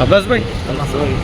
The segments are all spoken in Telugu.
సైడ్ కూడా సైడ్కి అబ్బాస్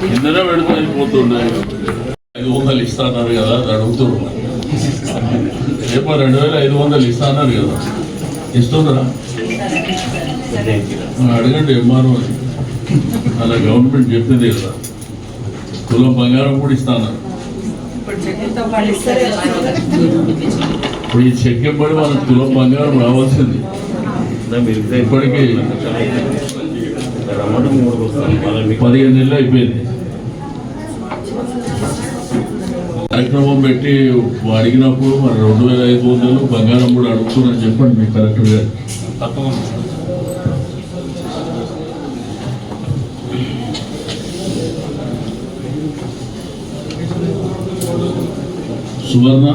కిందనే పెడితే అయిపోతుండే. ఐదు వందలు ఇస్తాన్నారు కదా అని అడుగుతున్నారు. రేపు రెండు వేల ఐదు వందలు ఇస్తాన్నారు కదా. ఇస్తున్నారా అడగండి ఎంఆర్ఓ అలా గవర్నమెంట్ చెప్పింది కదా. కులం బంగారం కూడా ఇస్తాన్నారు ఇప్పుడు ఈ చెక్ ఇవ్వబడి వాళ్ళకి తులం బంగారం రావాల్సింది. ఇప్పటికీ పదిహేను నెలలు అయిపోయింది. కార్యక్రమం పెట్టి అడిగినప్పుడు మరి రెండు వేల ఐదు వందలు బంగారం కూడా అడుగుతున్నారని చెప్పండి మీ కలెక్టర్ గారు. సువర్ణ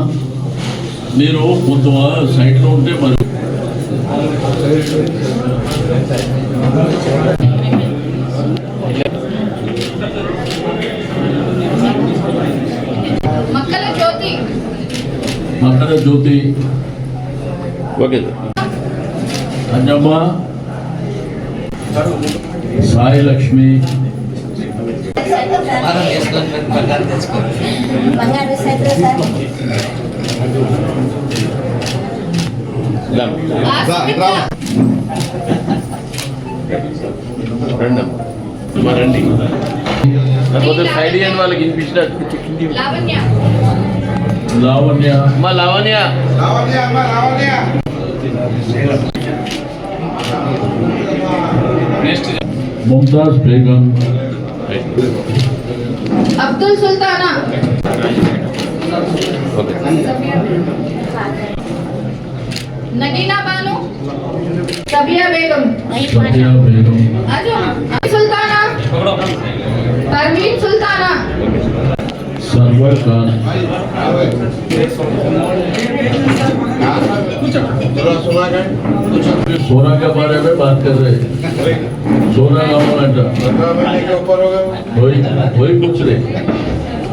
మీరు కొంత సైట్లో ఉంటే మరి మకర జ్యోతి. ఓకే. అంజమ్మ సాయి లక్ష్మి బంగారు సైకిల్ సార్ రండి లేకపోతే సైడ్ ఇవ్వండి వాళ్ళకి వినిపించినట్టు లావణ్య లావణ్య అమ్మా లావణ్య ముంతాజ్ బేగం అబ్దుల్ సుల్తానా ఓకే नगीना सबिया बेगम। सुल्ताना परवीन सुल्ताना। सरवर खान। सोना के बारे में बात कर रहे सोना का वही वही पूछ रहे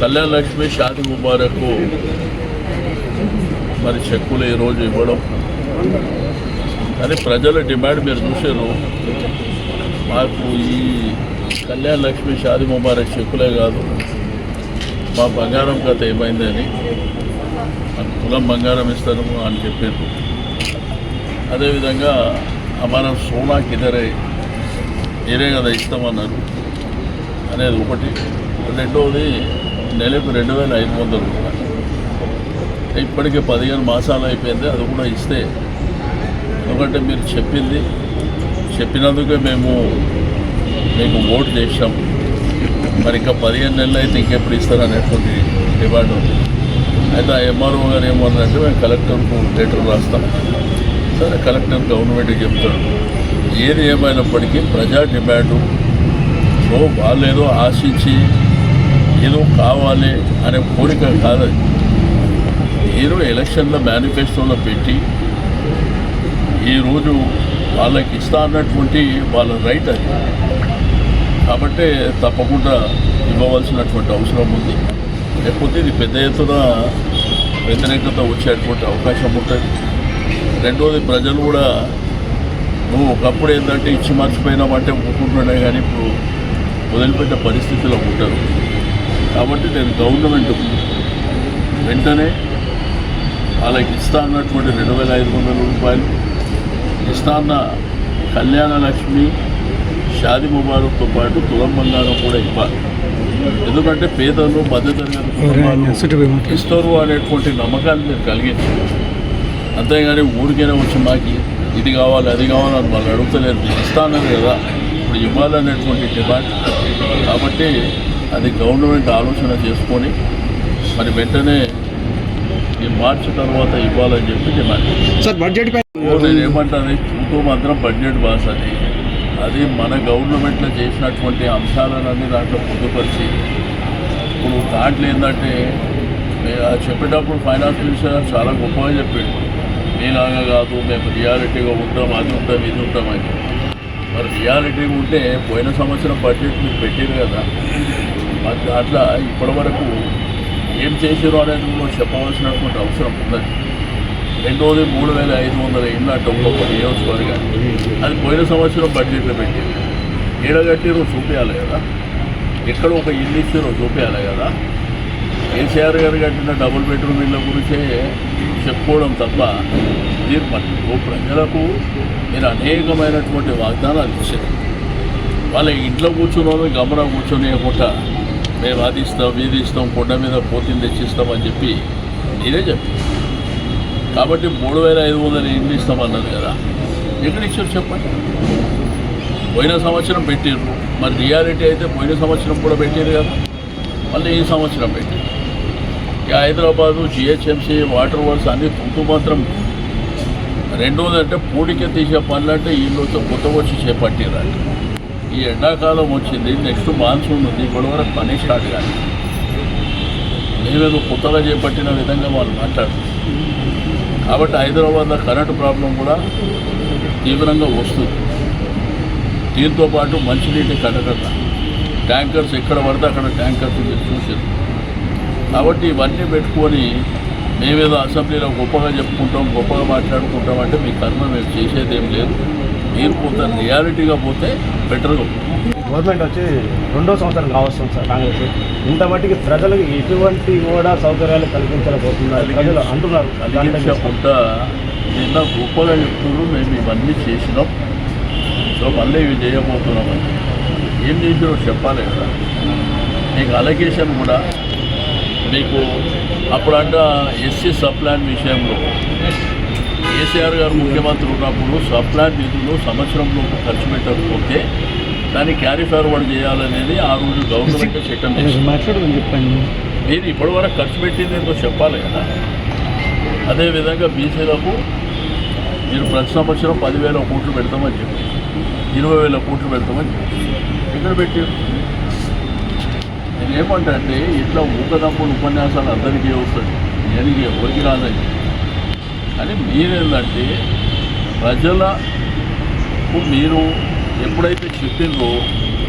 కళ్యాణ లక్ష్మి షాది ముబారక్ మరి చెక్కులు ఈరోజు ఇవ్వడం. కానీ ప్రజల డిమాండ్ మీరు చూశారు. మాకు ఈ కళ్యాణ లక్ష్మి షాది ముబారక్ చెక్కులే కాదు. మా బంగారం కథ ఏమైందని. మాకు కులం బంగారం ఇస్తాను అని చెప్పారు. అదేవిధంగా మన సోనా కిదరే ఏరే కదా ఇస్తామన్నారు. అనేది ఒకటి. రెండవది నెలకు రెండు వేల ఐదు వందలు రూపాయలు. ఇప్పటికే పదిహేను మాసాలు అయిపోయింది అది కూడా ఇస్తే. ఎందుకంటే మీరు చెప్పింది చెప్పినందుకే మేము మీకు ఓటు చేసాం మరి ఇంకా పదిహేను నెలలు అయితే ఇంకెప్పుడు ఇస్తారనేటువంటి డిమాండ్ ఉంది. అయితే ఆ ఎంఆర్ఓ గారు ఏమన్నారంటే మేము కలెక్టర్కు లెటర్ రాస్తాం. సరే కలెక్టర్ గవర్నమెంట్కి చెప్తాడు. ఏది ఏమైనప్పటికీ ప్రజా డిమాండు. సో వాళ్ళు ఏదో ఆశించి ఏదో కావాలి అనే కోరిక కాదు. నేను ఎలక్షన్ల మేనిఫెస్టోలో పెట్టి ఈరోజు వాళ్ళకి ఇస్తా అన్నటువంటి వాళ్ళ రైట్ అది. కాబట్టి తప్పకుండా ఇవ్వవలసినటువంటి అవసరం ఉంది. లేకపోతే ఇది పెద్ద ఎత్తున వ్యతిరేకత వచ్చేటువంటి అవకాశం ఉంటుంది. రెండోది ప్రజలు కూడా నువ్వు ఒకప్పుడు ఏంటంటే ఇచ్చి మర్చిపోయినామంటే ఒప్పుకుంటుండే కానీ ఇప్పుడు వదిలిపెట్టే పరిస్థితిలో ఉంటారు. కాబట్టి నేను గవర్నమెంట్ వెంటనే వాళ్ళకి ఇస్తా అన్నటువంటి రెండు వేల ఐదు వందల రూపాయలు ఇస్తా అన్న కళ్యాణ లక్ష్మి షాది ముబారక్తో పాటు తులం బంగారం కూడా ఇవ్వాలి. ఎందుకంటే పేదలు మధ్యతరగతి ఇస్తారు అనేటువంటి నమ్మకాన్ని మీరు కలిగించారు అంతేగాని ఊరికైనా వచ్చి మాకు ఇది కావాలి అది కావాలని వాళ్ళు అడుగుతలేరు. ఇస్తానని కదా. ఇప్పుడు ఇవ్వాలనేటువంటి డిమాండ్. కాబట్టి అది గవర్నమెంట్ ఆలోచన చేసుకొని మరి వెంటనే ఈ మార్చి తర్వాత ఇవ్వాలని చెప్పి డిమాండ్. సార్ బడ్జెట్ నేను ఏమంటాను చూతూ మాత్రం బడ్జెట్ బాస్ అది. అది మన గవర్నమెంట్లో చేసినటువంటి అంశాలన్నీ దాంట్లో పొందుపరిచి ఇప్పుడు దాంట్లో ఏంటంటే చెప్పేటప్పుడు ఫైనాన్స్ మినిస్టర్ చాలా గొప్పగా చెప్పాడు. మీలాగా కాదు మేము రియాలిటీగా ఉంటాం అది ఉంటాం ఇది ఉంటామని మరి రియాలిటీగా ఉంటే పోయిన సంవత్సరం బడ్జెట్ మీరు పెట్టారు కదా. అట్లా ఇప్పటివరకు ఏం చేసారో అనేది కూడా చెప్పవలసినటువంటి అవసరం ఉన్నది. రెండోది మూడు వేల ఐదు వందల ఇళ్ళు అంటే ఒక్కొక్క కానీ అది పోయిన సంవత్సరం బడ్జెట్లో పెట్టింది ఏడగట్టిరు చూపించాలి కదా. ఎక్కడ ఒక ఇల్లు ఇచ్చారో చూపించాలి కదా. కేసీఆర్ గారు కట్టిన డబుల్ బెడ్రూమ్ ఇళ్ళ గురించే చెప్పుకోవడం తప్ప మీరు మరి ప్రజలకు మీరు అనేకమైనటువంటి వాగ్దానాలు ఇచ్చారు వాళ్ళ ఇంట్లో కూర్చున్న గమన కూర్చొని మేము అది ఇస్తాం ఇది ఇస్తాం కొండ మీద పోతిని తెచ్చిస్తాం అని చెప్పి నేనే చెప్పారు. కాబట్టి మూడు వేల ఐదు వందలు ఇండ్లు ఇస్తామన్నారు కదా. ఎక్కడ ఇచ్చారు చెప్పండి? పోయిన సంవత్సరం పెట్టిర్రు. మరి రియాలిటీ అయితే పోయిన సంవత్సరం కూడా పెట్టారు కదా. మళ్ళీ ఈ సంవత్సరం పెట్టారు ఇక హైదరాబాదు జిహెచ్ఎంసీ వాటర్ వర్క్స్ అన్ని తుంటు మాత్రం రెండోదంటే తీసే పనులు అంటే వీళ్ళతో కొత్త వచ్చి చేపట్టిర్రు ఈ ఎండాకాలం వచ్చింది నెక్స్ట్ మాన్సూన్ ఉంది ఇప్పటి వరకు పని స్టార్ట్ కాదు మేమేదో కొత్తగా చేపట్టిన విధంగా వాళ్ళు మాట్లాడారు కాబట్టి హైదరాబాద్లో కరెంటు ప్రాబ్లం కూడా తీవ్రంగా వస్తుంది. దీంతో పాటు మంచినీటి కటకట ట్యాంకర్స్ ఎక్కడ పడితే అక్కడ ట్యాంకర్స్ మీరు చూసారు కాబట్టి ఇవన్నీ పెట్టుకొని మేమేదో అసెంబ్లీలో గొప్పగా చెప్పుకుంటాం గొప్పగా మాట్లాడుకుంటాం అంటే మీ కర్మ మేము చేసేది ఏం లేదు. మీరు కొంత రియాలిటీగా పోతే బెటర్గా గవర్నమెంట్ వచ్చి రెండో సంవత్సరం కావస్తుంది సార్ కాంగ్రెస్. ఇంత మట్టికి ప్రజలకు ఎటువంటి కూడా సౌకర్యాలు కల్పించలేకపోతున్నారు ప్రజలు అంటున్నారు. కలిగించకుండా నిన్న గొప్పగా చెప్తున్నారు మేము ఇవన్నీ చేసినాం. సో మళ్ళీ ఇవి చేయబోతున్నామని ఏం చేసినో చెప్పాలి కదా. మీకు అలొకేషన్ కూడా మీకు అప్పుడంట ఎస్సీ సప్లాన్ విషయంలో. కేసీఆర్ గారు ముఖ్యమంత్రి ఉన్నప్పుడు సప్లాన్ నిధులు సంవత్సరంలో ఖర్చు పెట్టకపోతే దాన్ని క్యారీ ఫార్వర్డ్ చేయాలనేది ఆ రోజు గవర్నమెంట్ చట్టం మాట్లాడమని చెప్పండి. మీరు ఇప్పటివరకు ఖర్చు పెట్టింది ఏంటో చెప్పాలి కదా. అదేవిధంగా బీసీలకు మీరు ప్రతి సంవత్సరం పదివేల కోట్లు పెడతామని చెప్పి ఇరవై వేల కోట్లు పెడతామని చెప్పి ఇక్కడ పెట్టారు? ఏమంటే ఇట్లా ఊకదమ్ముడు ఉపన్యాసాలు అందరికీ వస్తుంది దేనికి ఎవరికి రాదని అని మీరేందంటే ప్రజలకు మీరు ఎప్పుడైతే చెప్పిండ్రో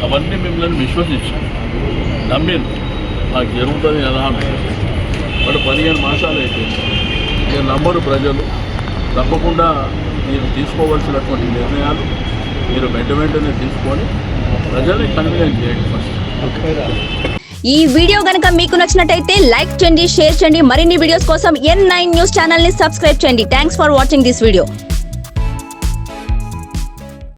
అవన్నీ మిమ్మల్ని విశ్వసించాం నమ్మిండ్రు. నాకు జరుగుతుంది కదా అని. మరి పదిహేను మాసాలు అయిపోయింది ఇక నమ్మరు ప్రజలు. తప్పకుండా మీరు తీసుకోవాల్సినటువంటి నిర్ణయాలు మీరు వెంట వెంటనే తీసుకొని ప్రజల్ని కన్వీనెంట్ చేయండి ఫస్ట్ ఈ వీడియో గనుక మీకు నచ్చినట్టయితే లైక్ చేయండి షేర్ చేయండి. మరిన్ని వీడియోస్ కోసం ఎన్ నైన్ న్యూస్ ఛానల్ని సబ్స్క్రైబ్ చేయండి. Thanks for watching this video